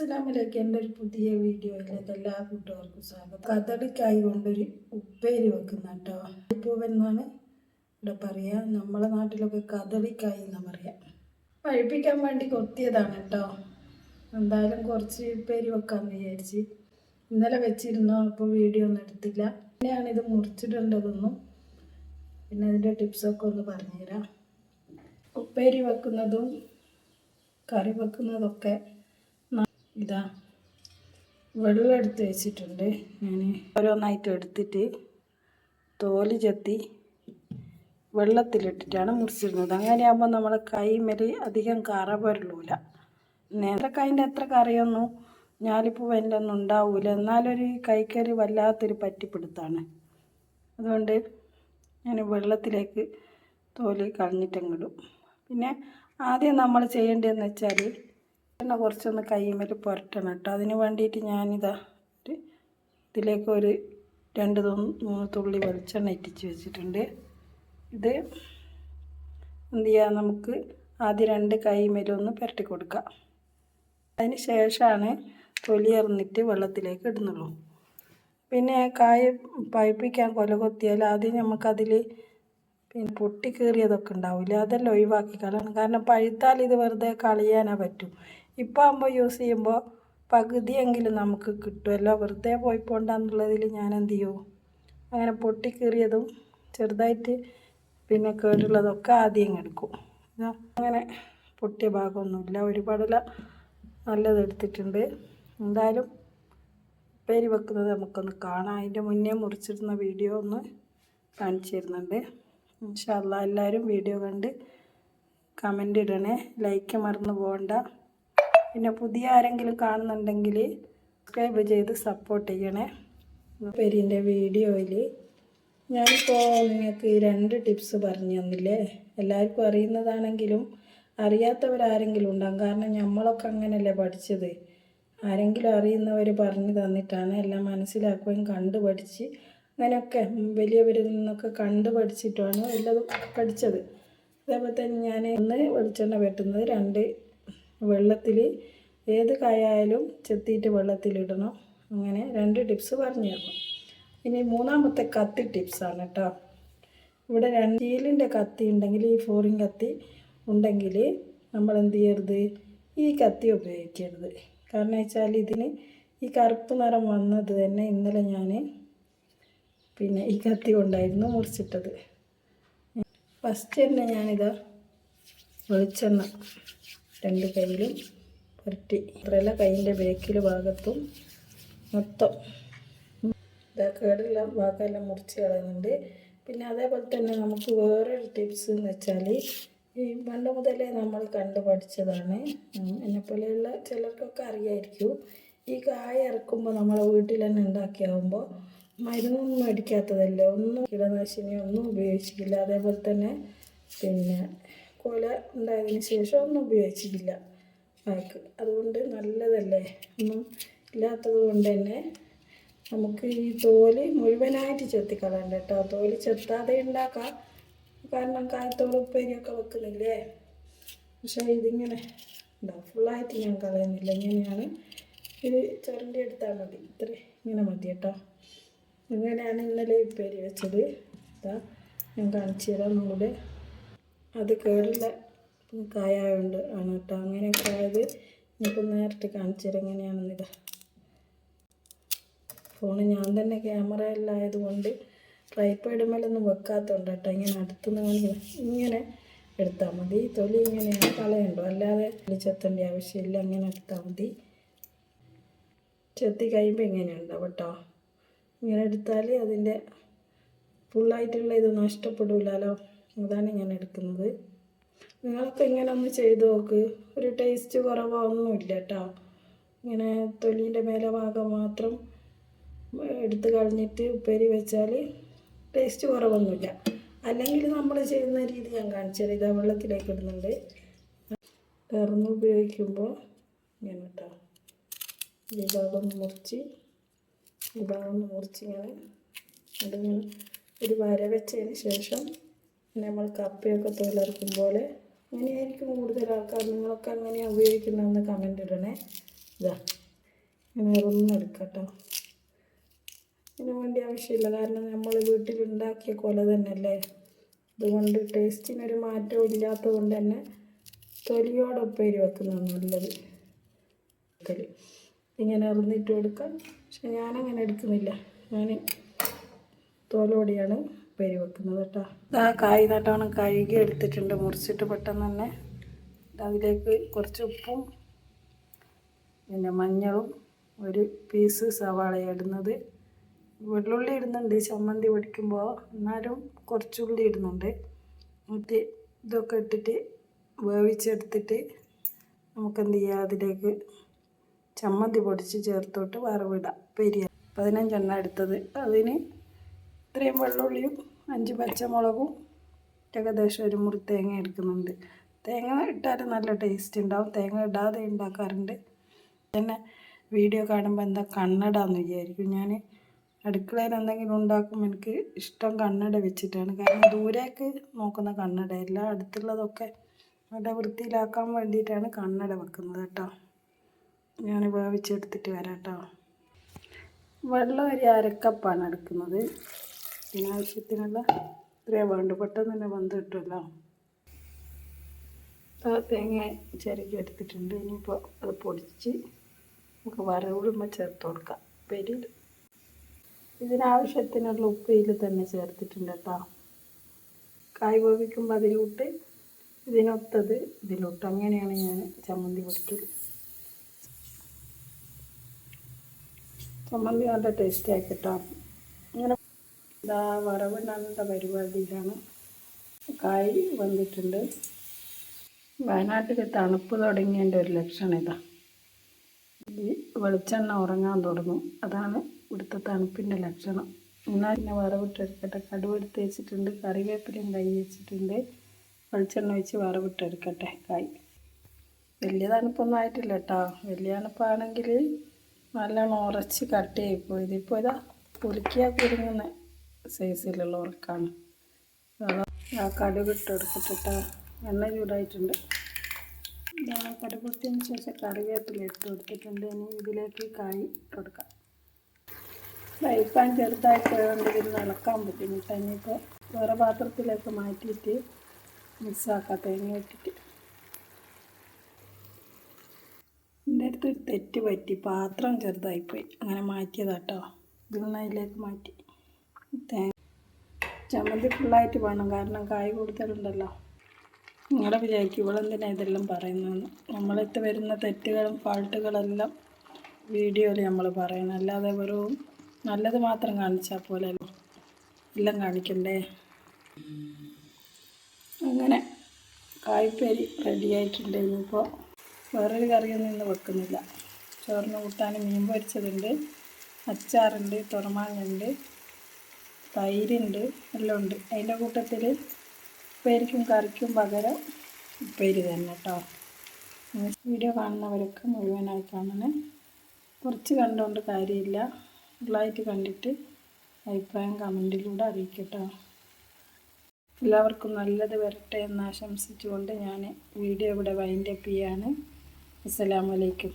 അസ്സലാമലൈക്കും. എന്റെ ഒരു പുതിയ വീഡിയോയിലേക്ക് എല്ലാ കൂട്ടുകാർക്കും സ്വാഗതം. കഥടിക്കായി കൊണ്ടൊരു ഉപ്പേരി വെക്കുന്ന കേട്ടോ. പൂവെന്നാണ് ഇവിടെ പറയുക നമ്മളെ നാട്ടിലൊക്കെ കഥടിക്കായി എന്നാ പറയാം. പഴിപ്പിക്കാൻ വേണ്ടി കൊത്തിയതാണ് കേട്ടോ. എന്തായാലും കുറച്ച് ഉപ്പേരി വെക്കാമെന്ന് വിചാരിച്ച് ഇന്നലെ വെച്ചിരുന്നു അപ്പോൾ വീഡിയോ ഒന്നും എടുത്തില്ല. പിന്നെയാണ് ഇത് മുറിച്ചിടേണ്ടതൊന്നും പിന്നെ അതിന്റെ ടിപ്സൊക്കെ ഒന്ന് പറഞ്ഞുതരാം. ഉപ്പേരി വെക്കുന്നതും കറി വെക്കുന്നതൊക്കെ ഇതാ വെള്ളം എടുത്ത് വെച്ചിട്ടുണ്ട്. ഞാൻ ഓരോന്നായിട്ട് എടുത്തിട്ട് തോൽ ചെത്തി വെള്ളത്തിലിട്ടിട്ടാണ് മുറിച്ചിരുന്നത് അങ്ങനെയാകുമ്പോൾ നമ്മളെ കൈമേൽ അധികം കറ വരലൂല നേന്ത്രക്കായന്റെ എത്ര കറിയൊന്നും ഞാലിപ്പൂവന്റെ ഒന്നും ഉണ്ടാവില്ല എന്നാലൊരു കൈക്കറി വല്ലാത്തൊരു പറ്റിപ്പിടുത്താണ്. അതുകൊണ്ട് ഞാൻ വെള്ളത്തിലേക്ക് തോൽ കളഞ്ഞിട്ടങ്ങിടും പിന്നെ ആദ്യം നമ്മൾ ചെയ്യേണ്ടതെന്ന് വെച്ചാൽ എണ്ണ കുറച്ചൊന്ന് കൈമേൽ പുരട്ടണം കേട്ടോ. അതിന് വേണ്ടിയിട്ട് ഞാനിതാ ഇതിലേക്ക് ഒരു രണ്ട് മൂന്ന് തുള്ളി വെളിച്ചെണ്ണ ഇറ്റിച്ച് വെച്ചിട്ടുണ്ട്. ഇത് എന്ത് ചെയ്യാം നമുക്ക് ആദ്യം രണ്ട് കൈമേലൊന്ന് പുരട്ടി കൊടുക്കാം. അതിന് ശേഷമാണ് തൊലി എറിഞ്ഞിട്ട് വെള്ളത്തിലേക്ക് ഇടുന്നുള്ളൂ. പിന്നെ കായ പഴുപ്പിക്കാൻ കൊല കൊത്തിയാൽ ആദ്യം നമുക്കതിൽ പിന്നെ പൊട്ടിക്കേറിയതൊക്കെ ഉണ്ടാവില്ല അതെല്ലാം ഒഴിവാക്കി കളയണം കാരണം പഴുത്താൽ ഇത് വെറുതെ കളയാനേ പറ്റൂ. ഇപ്പം ആകുമ്പോൾ യൂസ് ചെയ്യുമ്പോൾ പകുതിയെങ്കിലും നമുക്ക് കിട്ടുമല്ലോ വെറുതെ പോയി പോണ്ടെന്നുള്ളതിൽ ഞാൻ എന്ത് ചെയ്യും? അങ്ങനെ പൊട്ടി കീറിയതും ചെറുതായിട്ട് പിന്നെ കേടുള്ളതൊക്കെ ആദ്യം എടുക്കും. അങ്ങനെ പൊട്ടിയ ഭാഗമൊന്നുമില്ല. ഒരുപാടില്ല നല്ലത് എടുത്തിട്ടുണ്ട്. എന്തായാലും പേര് വെക്കുന്നത് നമുക്കൊന്ന് കാണാം. അതിന്റെ മുന്നേ മുറിച്ചിരുന്ന വീഡിയോ ഒന്ന് കാണിച്ചു തരുന്നുണ്ട്. ഇൻഷാല്ല എല്ലാവരും വീഡിയോ കണ്ട് കമന്റ് ഇടണേ. ലൈക്ക് മറന്നു പോകണ്ട. പിന്നെ പുതിയ ആരെങ്കിലും കാണുന്നുണ്ടെങ്കിൽ സബ്സ്ക്രൈബ് ചെയ്ത് സപ്പോർട്ട് ചെയ്യണേ. പെരിന്റെ വീഡിയോയിൽ ഞാനിപ്പോൾ നിങ്ങൾക്ക് രണ്ട് ടിപ്സ് പറഞ്ഞു തന്നില്ലേ? എല്ലാവർക്കും അറിയുന്നതാണെങ്കിലും അറിയാത്തവരാരെങ്കിലും ഉണ്ടാകും കാരണം നമ്മളൊക്കെ അങ്ങനെയല്ലേ പഠിച്ചത്. ആരെങ്കിലും അറിയുന്നവർ പറഞ്ഞു തന്നിട്ടാണ് എല്ലാം മനസ്സിലാക്കുകയും കണ്ടു പഠിച്ച് അങ്ങനെയൊക്കെ വലിയവരിൽ നിന്നൊക്കെ കണ്ടു പഠിച്ചിട്ടാണ് എല്ലാം പഠിച്ചത്. അതേപോലെ തന്നെ ഞാൻ ഒന്ന് വെളിച്ചെണ്ണ വെട്ടുന്നത് രണ്ട് വെള്ളത്തിൽ ഏത് കായായാലും ചെത്തിയിട്ട് വെള്ളത്തിലിടണം. അങ്ങനെ രണ്ട് ടിപ്സ് പറഞ്ഞു തരണം ഇനി മൂന്നാമത്തെ കത്തി ടിപ്സാണ് കേട്ടോ ഇവിടെ രണ്ട് സ്റ്റീലിന്റെ കത്തി ഉണ്ടെങ്കിൽ ഈ ഫോറിൻ കത്തി ഉണ്ടെങ്കിൽ നമ്മൾ എന്ത് ചെയ്യരുത്? ഈ കത്തി ഉപയോഗിക്കരുത്. കാരണം വെച്ചാൽ ഇതിന് ഈ കറുപ്പ് നിറം വന്നത് തന്നെ ഇന്നലെ ഞാൻ പിന്നെ ഈ കത്തി കൊണ്ടായിരുന്നു മുറിച്ചിട്ടത്. ഫസ്റ്റ് തന്നെ ഞാനിതാ വെളിച്ചെണ്ണ രണ്ട് കൈയിലും പുരട്ടി. അത്രയല്ല കൈയിന്റെ ബേക്കിൽ ഭാഗത്തും മൊത്തം. ഇതാ കേടുള്ള ഭാഗമെല്ലാം മുറിച്ച് കളയുന്നുണ്ട്. പിന്നെ അതേപോലെ തന്നെ നമുക്ക് വേറൊരു ടിപ്സ് എന്ന് വെച്ചാൽ ഈ പണ്ട് മുതലേ നമ്മൾ കണ്ടു പഠിച്ചതാണ്. എന്നെപ്പോലെയുള്ള ചിലർക്കൊക്കെ അറിയായിരിക്കും. ഈ കായ ഇറക്കുമ്പോൾ നമ്മളെ വീട്ടിൽ തന്നെ ഉണ്ടാക്കിയാവുമ്പോൾ മരുന്നൊന്നും അടിക്കാത്തതല്ലേ ഒന്നും കീടനാശിനി ഒന്നും ഉപയോഗിച്ചിട്ടില്ല. അതേപോലെ തന്നെ പിന്നെ കൊല ഉണ്ടായതിന് ശേഷം ഒന്നും ഉപയോഗിച്ചിട്ടില്ല ബാക്ക് അതുകൊണ്ട് നല്ലതല്ലേ? ഒന്നും ഇല്ലാത്തത് കൊണ്ട് തന്നെ നമുക്ക് ഈ തോൽ മുഴുവനായിട്ട് ചെത്തിക്കളയണ്ട കേട്ടോ. തോൽ ചെത്താതെ ഉണ്ടാക്കാം. കാരണം കായത്തോട് ഉപ്പേരിയൊക്കെ വെക്കുന്നില്ലേ? പക്ഷേ ഇതിങ്ങനെ ഉണ്ടാവും ഫുള്ളായിട്ട് ഞാൻ കളയുന്നില്ല. ഇങ്ങനെയാണ് ഇത് ചുരണ്ടി എടുത്താൽ മതി. ഇത്ര ഇങ്ങനെ മതി കേട്ടോ. ഇങ്ങനെയാണ് ഇന്നലെ ഉപ്പേരി വെച്ചത്. ഇതാ ഞാൻ കാണിച്ചു തരാം ഒന്നുകൂടെ. അത് കേടുള്ള കായുണ്ട് ആണ് കേട്ടോ. അങ്ങനെയൊക്കെ ആയത് ഇനിയിപ്പോൾ നേരിട്ട് കാണിച്ചു തരാം ഫോൺ ഞാൻ തന്നെ ക്യാമറ എല്ലാം ആയതുകൊണ്ട് ട്രൈപ്പോഡ് മേലൊന്നും വെക്കാത്തതുകൊണ്ട് കേട്ടോ. ഇങ്ങനെ അടുത്തുനിന്ന് ഇങ്ങനെ എടുത്താൽ മതി. തൊലി ഇങ്ങനെയാണ് കളയുണ്ടോ. അല്ലാതെ ചെത്തേണ്ട ആവശ്യമില്ല. അങ്ങനെ എടുത്താൽ മതി. ചെത്തി കഴിയുമ്പോൾ ഇങ്ങനെ ഉണ്ടാവും കേട്ടോ. ഇങ്ങനെ എടുത്താൽ അതിന്റെ ഫുള്ളായിട്ടുള്ള ഇത് നഷ്ടപ്പെടില്ലല്ലോ അതാണ് ഞാൻ എടുക്കുന്നത്. നിങ്ങളൊക്കെ ഇങ്ങനെ ഒന്ന് ചെയ്ത് നോക്ക്. ഒരു ടേസ്റ്റ് കുറവൊന്നുമില്ല കേട്ടോ ഇങ്ങനെ തൊലീന്റെ മേലെ ഭാഗം മാത്രം എടുത്ത് കളഞ്ഞിട്ട് ഉപ്പേരി വെച്ചാൽ ടേസ്റ്റ് കുറവൊന്നുമില്ല. അല്ലെങ്കിൽ നമ്മൾ ചെയ്യുന്ന രീതി ഞാൻ കാണിച്ചത് ഇതാ വെള്ളത്തിലേക്ക് ഇടുന്നുണ്ട്. തുറന്ന് ഉപയോഗിക്കുമ്പോൾ ഇങ്ങനെ കേട്ടോ ഈ ഭാഗം മുറിച്ച് ഈ ഭാഗം മുറിച്ച് ഇങ്ങനെ അതിങ്ങനെ ഒരു വര വെച്ചതിന് ശേഷം നമ്മൾ കപ്പയൊക്കെ തൊഴിലിറക്കും പോലെ അങ്ങനെയായിരിക്കും കൂടുതൽ ആൾക്കാർ നിങ്ങളൊക്കെ അങ്ങനെയാണ് ഉപയോഗിക്കുന്നതെന്ന് കമന്റ് ഇടണേ. ഇതാ ഇങ്ങനെ ഒന്നെടുക്കട്ടോ ഇതിനു വേണ്ടി ആവശ്യമില്ല കാരണം നമ്മൾ വീട്ടിലുണ്ടാക്കിയ കൊല തന്നെയല്ലേ? അതുകൊണ്ട് ടേസ്റ്റിനൊരു മാറ്റവും ഇല്ലാത്തത് കൊണ്ട് തന്നെ തൊലിയോടെ ഉപ്പേരി വെക്കുന്നതാണ് നല്ലത്. തൊലി. ഇങ്ങനെ അറിഞ്ഞിട്ട് കൊടുക്കാം. പക്ഷെ ഞാനങ്ങനെ എടുക്കുന്നില്ല. ഞാൻ തോലോടെയാണ്. ഉപ്പേരി വെക്കുന്നത് കേട്ടോ. ഇതാ കായ് നട്ടവണ്ണം കഴുകി എടുത്തിട്ടുണ്ട്. മുറിച്ചിട്ട് പെട്ടെന്ന് തന്നെ അതിലേക്ക് കുറച്ച് ഉപ്പും പിന്നെ മഞ്ഞളും ഒരു പീസ് സവാള ഇടുന്നത്. വെള്ളുള്ളി ഇടുന്നുണ്ട്. ചമ്മന്തി പൊടിക്കുമ്പോൾ എന്നാലും കുറച്ചുള്ളി ഇടുന്നുണ്ട്. എന്നിട്ട് ഇതൊക്കെ ഇട്ടിട്ട് വേവിച്ചെടുത്തിട്ട് നമുക്കെന്ത് ചെയ്യുക ചെയ്യാം? അതിലേക്ക് ചമ്മന്തി പൊടിച്ച് ചേർത്തോട്ട് വറവിടാം. പെരിയ പതിനഞ്ചെണ്ണ എടുത്തത്. അതിന് ഇത്രയും വെള്ളുള്ളിയും അഞ്ച് പച്ചമുളകും ഏകദേശം ഒരു മുറി തേങ്ങ എടുക്കുന്നുണ്ട്. തേങ്ങ ഇട്ടാൽ നല്ല ടേസ്റ്റ് ഉണ്ടാവും. തേങ്ങ ഇടാതെ ഉണ്ടാക്കാറുണ്ട്. തന്നെ വീഡിയോ കാണുമ്പോൾ എന്താ കണ്ണട എന്ന് വിചാരിക്കും. ഞാൻ അടുക്കളയിൽ എന്തെങ്കിലും ഉണ്ടാക്കുമ്പോൾ എനിക്ക് ഇഷ്ടം കണ്ണട വെച്ചിട്ടാണ്. കാരണം ദൂരേക്ക് നോക്കുന്ന കണ്ണടയല്ല അടുത്തുള്ളതൊക്കെ അവിടെ വൃത്തിയിലാക്കാൻ വേണ്ടിയിട്ടാണ് കണ്ണട വെക്കുന്നത് കേട്ടോ. ഞാൻ വേവിച്ചെടുത്തിട്ട് വരാം കേട്ടോ. വെള്ളം ഒരു അരക്കപ്പാണ് എടുക്കുന്നത്. ഇതിനാവശ്യത്തിനുള്ള ഇത്രയേ വേണ്ടു പെട്ടെന്ന് തന്നെ വന്ന് കിട്ടുമല്ലോ. തേങ്ങ ചിരകി എടുത്തിട്ടുണ്ട്. ഇനിയിപ്പോൾ അത് പൊടിച്ച് നമുക്ക് വറവിടുമ്പോൾ ചേർത്ത് കൊടുക്കാം. പെരിയിൽ ഇതിനാവശ്യത്തിനുള്ള ഉപ്പയിൽ തന്നെ ചേർത്തിട്ടുണ്ട് കേട്ടോ. കായ് വേവിക്കുമ്പോൾ അതിലോട്ട് ഇതിനൊത്തത് ഇതിലോട്ട്. അങ്ങനെയാണ് ഞാൻ ചമ്മന്തി പൊടിക്കൽ ചമ്മന്തി നല്ല ടേസ്റ്റി ആയി കേട്ടോ. അങ്ങനെ ഇതാ വറവിടാനുള്ള പരിപാടിയിലാണ് കായ് വന്നിട്ടുണ്ട്. വയനാട്ടിൽ തണുപ്പ് തുടങ്ങിയതിന്റെ ഒരു ലക്ഷണം ഇതാ. ഈ വെളിച്ചെണ്ണ ഉറങ്ങാൻ തുടങ്ങും. അതാണ് ഇവിടുത്തെ തണുപ്പിന്റെ ലക്ഷണം. എന്നാൽ പിന്നെ വറവിട്ടെടുക്കട്ടെ കടുവെടുത്ത് വെച്ചിട്ടുണ്ട്. കറിവേപ്പിലയും കൈ വെച്ചിട്ടുണ്ട്. വെളിച്ചെണ്ണ ഒഴിച്ച് വറവിട്ടെടുക്കട്ടെ കായ്. വലിയ തണുപ്പൊന്നും ആയിട്ടില്ല കേട്ടോ വലിയ തണുപ്പാണെങ്കിൽ നല്ലോണം ഉറച്ച് കട്ട് ചെയ്യും ഇതിപ്പോൾ ഇതാ പുലുക്കിയാൽ കുരുങ്ങുന്ന സൈസിലുള്ള ഉറക്കാണ് ആ കടുക് ഇട്ട് കൊടുക്കട്ടെ എണ്ണ ചൂടായിട്ടുണ്ട്. കടുക് ഇട്ടതിന് ശേഷം കറിവേപ്പില ഇട്ട് കൊടുത്തിട്ടുണ്ട് ഇനി ഇതിലേക്ക് കായ് ഇട്ട് കൊടുക്കാം പാൻ ചെറുതായിട്ട് ഇരുന്ന് ഇളക്കാൻ ബുദ്ധിമുട്ട്. ഇനിയിപ്പോൾ വേറെ പാത്രത്തിലേക്ക് മാറ്റിയിട്ട് മിക്സാക്കാം തേങ്ങ ഇട്ടിട്ട്. എന്റെ അടുത്ത് തെറ്റ് പറ്റി. പാത്രം ചെറുതായിപ്പോയി. അങ്ങനെ മാറ്റിയതാട്ടോ. ഇതിൽ നിന്ന് അതിലേക്ക് മാറ്റി. ചമ്മന്തി ഫുള്ളായിട്ട് വേണം. കാരണം കായ് കൂടുതലുണ്ടല്ലോ. നിങ്ങളെ വിചാരിക്കും ഇവളെന്തിനാണ് ഇതെല്ലാം പറയുന്നതെന്ന്. നമ്മളിത്ത് വരുന്ന തെറ്റുകളും ഫാൾട്ടുകളെല്ലാം വീഡിയോയിൽ നമ്മൾ പറയണം. അല്ലാതെ വെറും നല്ലത് മാത്രം കാണിച്ചാൽ പോലല്ലോ എല്ലാം കാണിക്കണ്ടേ? അങ്ങനെ കായ്പേരി റെഡി ആയിട്ടുണ്ട് ഇനിയിപ്പോൾ വേറൊരു കറിയൊന്നും ഇന്ന് വെക്കുന്നില്ല. ചോറിന് കൂട്ടാൻ മീൻ പൊരിച്ചതുണ്ട് അച്ചാറുണ്ട് തുറമാങ്ങുണ്ട് തൈരുണ്ട് എല്ലാം ഉണ്ട്. അതിന്റെ കൂട്ടത്തിൽ ഉപ്പേരിക്കും കറിക്കും പകരം ഉപ്പേരി തന്നെ കേട്ടോ വീഡിയോ കാണുന്നവരൊക്കെ മുഴുവനായി കാണണേ കുറച്ച് കണ്ടുകൊണ്ട് കാര്യമില്ല. ഫുള്ളായിട്ട് കണ്ടിട്ട് അഭിപ്രായം കമന്റിലൂടെ അറിയിക്കട്ടോ. എല്ലാവർക്കും നല്ലത് വരട്ടെ എന്ന് ആശംസിച്ചുകൊണ്ട് ഞാൻ വീഡിയോ ഇവിടെ വൈൻഡപ്പ് ചെയ്യാണ്. അസ്സലാമലൈക്കും